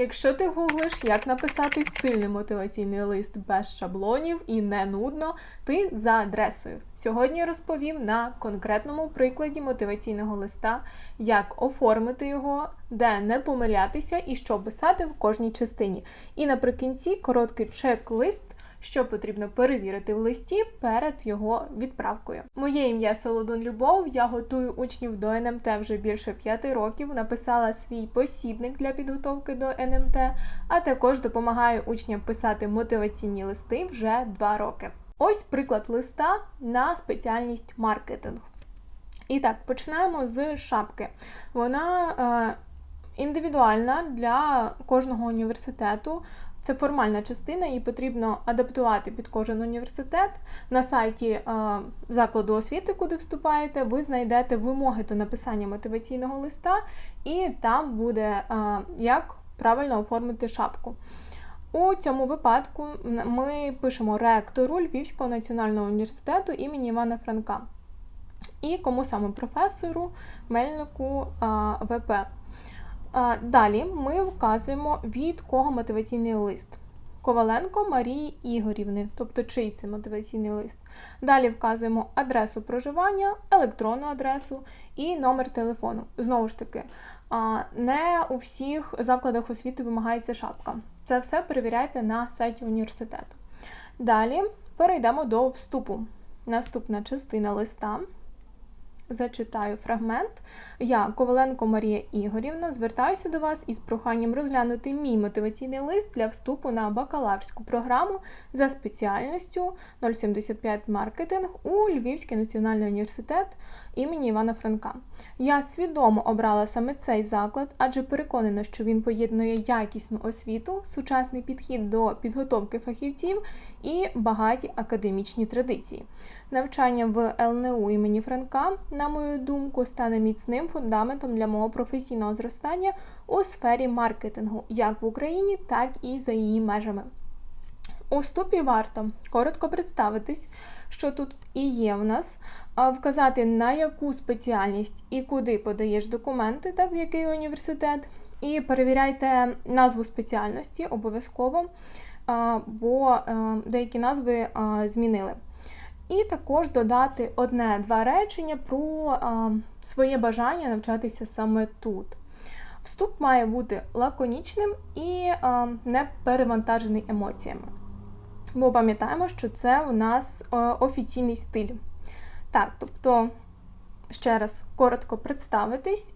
Якщо ти гуглиш, як написати сильний мотиваційний лист без шаблонів і не нудно, ти за адресою. Сьогодні розповім на конкретному прикладі мотиваційного листа, як оформити його, де не помилятися і що писати в кожній частині. І наприкінці короткий чек-лист. Що потрібно перевірити в листі перед його відправкою. Моє ім'я Солодун Любов. Я готую учнів до НМТ вже більше п'яти років. Написала свій посібник для підготовки до НМТ, а також допомагаю учням писати мотиваційні листи вже два роки. Ось приклад листа на спеціальність маркетинг. І так, починаємо з шапки. Вона е, індивідуальна для кожного університету. Це формальна частина, її потрібно адаптувати під кожен університет. На сайті е, закладу освіти, куди вступаєте, ви знайдете вимоги до написання мотиваційного листа, і там буде е, як правильно оформити шапку. У цьому випадку ми пишемо ректору Львівського національного університету імені Івана Франка. І кому саме професору Мельнику е, ВП. Далі ми вказуємо, від кого мотиваційний лист. Коваленко Марії Ігорівни, тобто чий це мотиваційний лист. Далі вказуємо адресу проживання, електронну адресу і номер телефону. Знову ж таки, не у всіх закладах освіти вимагається шапка. Це все перевіряйте на сайті університету. Далі перейдемо до вступу. Наступна частина листа зачитаю фрагмент. Я, Коваленко Марія Ігорівна, звертаюся до вас із проханням розглянути мій мотиваційний лист для вступу на бакалаврську програму за спеціальністю 075 маркетинг у Львівський національний університет імені Івана Франка. Я свідомо обрала саме цей заклад, адже переконана, що він поєднує якісну освіту, сучасний підхід до підготовки фахівців і багаті академічні традиції. Навчання в ЛНУ імені Франка на мою думку, стане міцним фундаментом для мого професійного зростання у сфері маркетингу, як в Україні, так і за її межами. У вступі варто коротко представитись, що тут і є в нас, вказати на яку спеціальність і куди подаєш документи, так в який університет, і перевіряйте назву спеціальності обов'язково, бо е, деякі назви змінили. І також додати одне-два речення про а, своє бажання навчатися саме тут. Вступ має бути лаконічним і а, не перевантажений емоціями. Бо пам'ятаємо, що це у нас офіційний стиль. Так, тобто, ще раз коротко представитись,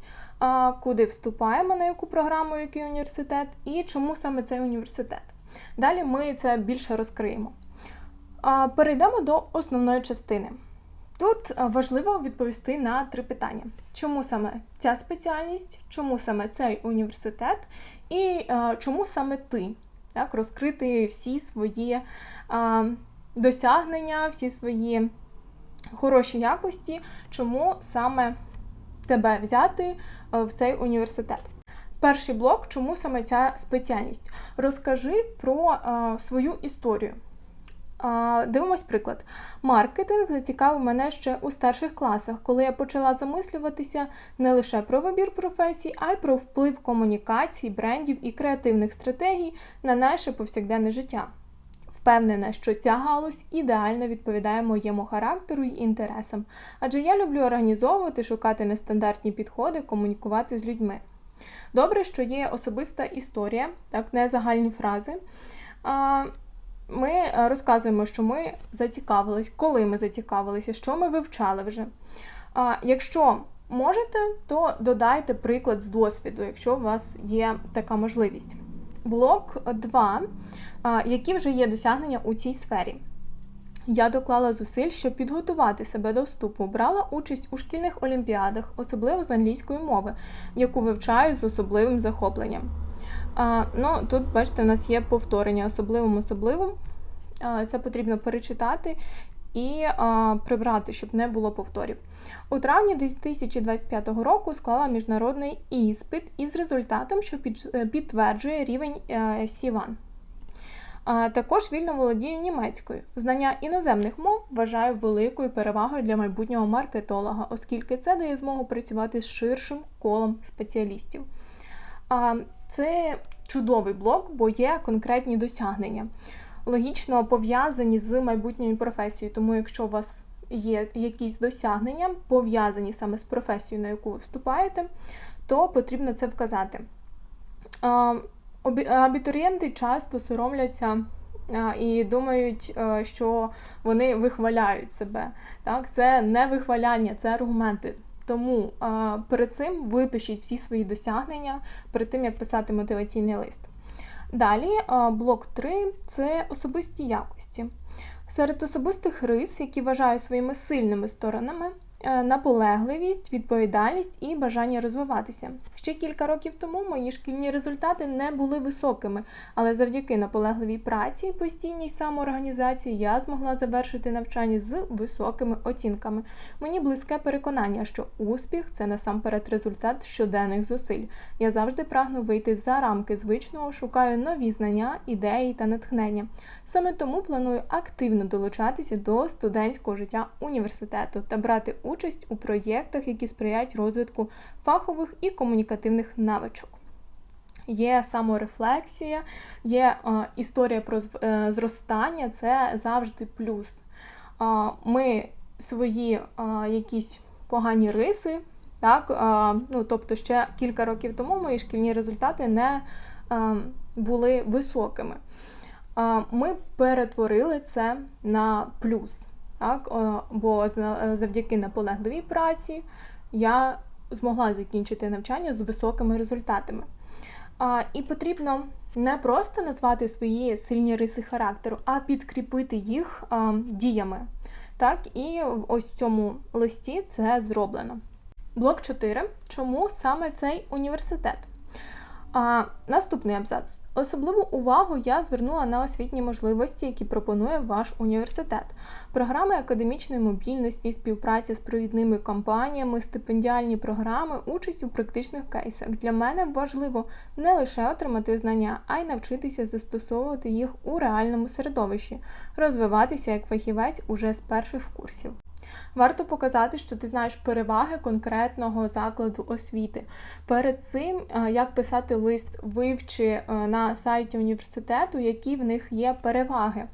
куди вступаємо, на яку програму, який університет, і чому саме цей університет. Далі ми це більше розкриємо. Перейдемо до основної частини. Тут важливо відповісти на три питання: чому саме ця спеціальність, чому саме цей університет, і чому саме ти? Так, Розкрити всі свої а, досягнення, всі свої хороші якості, чому саме тебе взяти в цей університет. Перший блок, чому саме ця спеціальність? Розкажи про свою історію. Дивимось приклад. Маркетинг зацікавив мене ще у старших класах, коли я почала замислюватися не лише про вибір професій, а й про вплив комунікацій, брендів і креативних стратегій на наше повсякденне життя. Впевнена, що ця галузь ідеально відповідає моєму характеру й інтересам, адже я люблю організовувати, шукати нестандартні підходи, комунікувати з людьми. Добре, що є особиста історія, так, не загальні фрази ми е, розказуємо, що ми зацікавились, коли ми зацікавилися, що ми вивчали вже. Якщо можете, то додайте приклад з досвіду, якщо у вас є така можливість. Блок 2. Які вже є досягнення у цій сфері. Я доклала зусиль, щоб підготувати себе до вступу. Брала участь у шкільних олімпіадах, особливо з англійської мови, яку вивчаю з особливим захопленням. А, Ну, Тут, бачите, у нас є повторення особливим особливим. А, Це потрібно перечитати і а, прибрати, щоб не було повторів. У травні 2025 року склала міжнародний іспит із результатом, що е, підтверджує рівень C1. Е, Також вільно володію німецькою. Знання іноземних мов вважаю великою перевагою для майбутнього маркетолога, оскільки це дає змогу працювати з ширшим колом спеціалістів. Це чудовий блок, бо є конкретні досягнення, логічно пов'язані з майбутньою професією. Тому, якщо у вас є якісь досягнення, пов'язані саме з професією, на яку ви вступаєте, то потрібно це вказати. Абітурієнти часто соромляться і думають, що вони вихваляють себе. Так, Це не вихваляння, це аргументи. Тому перед цим випишіть всі свої досягнення перед тим, як писати мотиваційний лист. Далі, блок 3 це особисті якості. Серед особистих рис, які вважаю своїми сильними сторонами, наполегливість, відповідальність і бажання розвиватися. Ще кілька років тому мої шкільні результати не були високими, але завдяки наполегливій праці постійній самоорганізації я змогла завершити навчання з високими оцінками. Мені близьке переконання, що успіх це насамперед результат щоденних зусиль. Я завжди прагну вийти за рамки звичного, шукаю нові знання, ідеї та натхнення. Саме тому планую активно долучатися до студентського життя університету та брати участь участь у проєктах, які сприяють розвитку фахових і комунікативних навичок. Є саморефлексія, є е, історія про е, зростання це завжди плюс. Е, ми свої е, якісь погані риси, так, е, ну, тобто ще кілька років тому мої шкільні результати не е, були високими. Е, ми перетворили це на плюс. Так? Бо завдяки наполегливій праці я змогла закінчити навчання з високими результатами. І потрібно не просто назвати свої сильні риси характеру, а підкріпити їх діями. Так, І ось в цьому листі це зроблено. Блок 4. Чому саме цей університет? А, Наступний абзац. Особливу увагу я звернула на освітні можливості, які пропонує ваш університет. Програми академічної мобільності, співпраці з провідними компаніями, стипендіальні програми, участь у практичних кейсах. Для мене важливо не лише отримати знання, а й навчитися застосовувати їх у реальному середовищі, розвиватися як фахівець уже з перших курсів. Варто показати, що ти знаєш переваги конкретного закладу освіти. Перед цим, е, як писати лист, вивчи е, на сайті університету, які в них є переваги.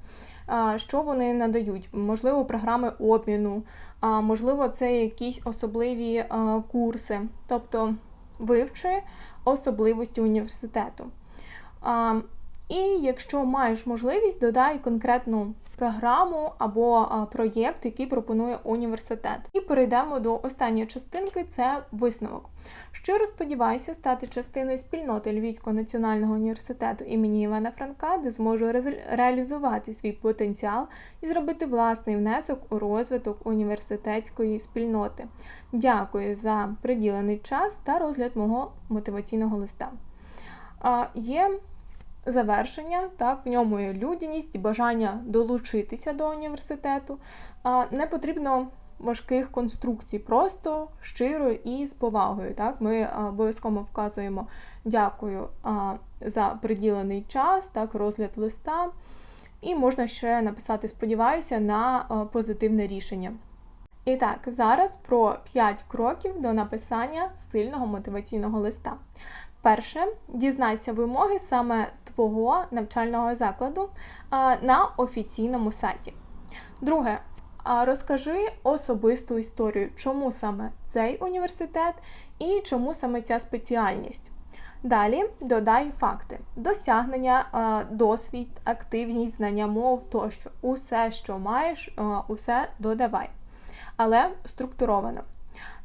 Що вони надають? Можливо, програми обміну, можливо, це якісь особливі е, курси, тобто вивчи особливості університету. І якщо маєш можливість, додай конкретну програму або проєкт, який пропонує університет. І перейдемо до останньої частинки це висновок. Щиро сподіваюся стати частиною спільноти Львівського національного університету імені Івана Франка, де зможу реалізувати свій потенціал і зробити власний внесок у розвиток університетської спільноти. Дякую за приділений час та розгляд мого мотиваційного листа. Є завершення, так, в ньому є людяність, бажання долучитися до університету. Не потрібно важких конструкцій, просто щиро і з повагою. Так, Ми обов'язково вказуємо дякую за приділений час, так, розгляд листа. І можна ще написати Сподіваюся на позитивне рішення. І так, зараз про 5 кроків до написання сильного мотиваційного листа. Перше, дізнайся вимоги саме твого навчального закладу на офіційному сайті. Друге, розкажи особисту історію, чому саме цей університет і чому саме ця спеціальність. Далі додай факти: досягнення, досвід, активність, знання мов тощо. Усе, що маєш, усе додавай. Але структуровано.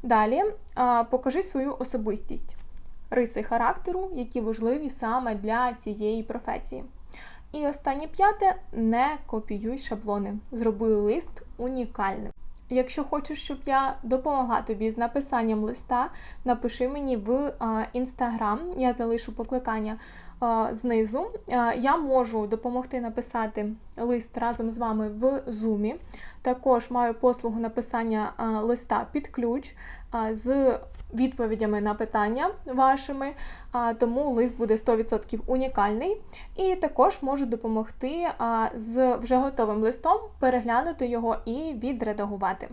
Далі покажи свою особистість риси характеру, які важливі саме для цієї професії. І останнє п'яте не копіюй шаблони. Зроби лист унікальним. Якщо хочеш, щоб я допомогла тобі з написанням листа, напиши мені в інстаграм, я залишу покликання знизу. Я можу допомогти написати лист разом з вами в зумі. Також маю послугу написання листа під ключ з відповідями на питання вашими, тому лист буде 100% унікальний. І також можу допомогти з вже готовим листом переглянути його і відредагувати.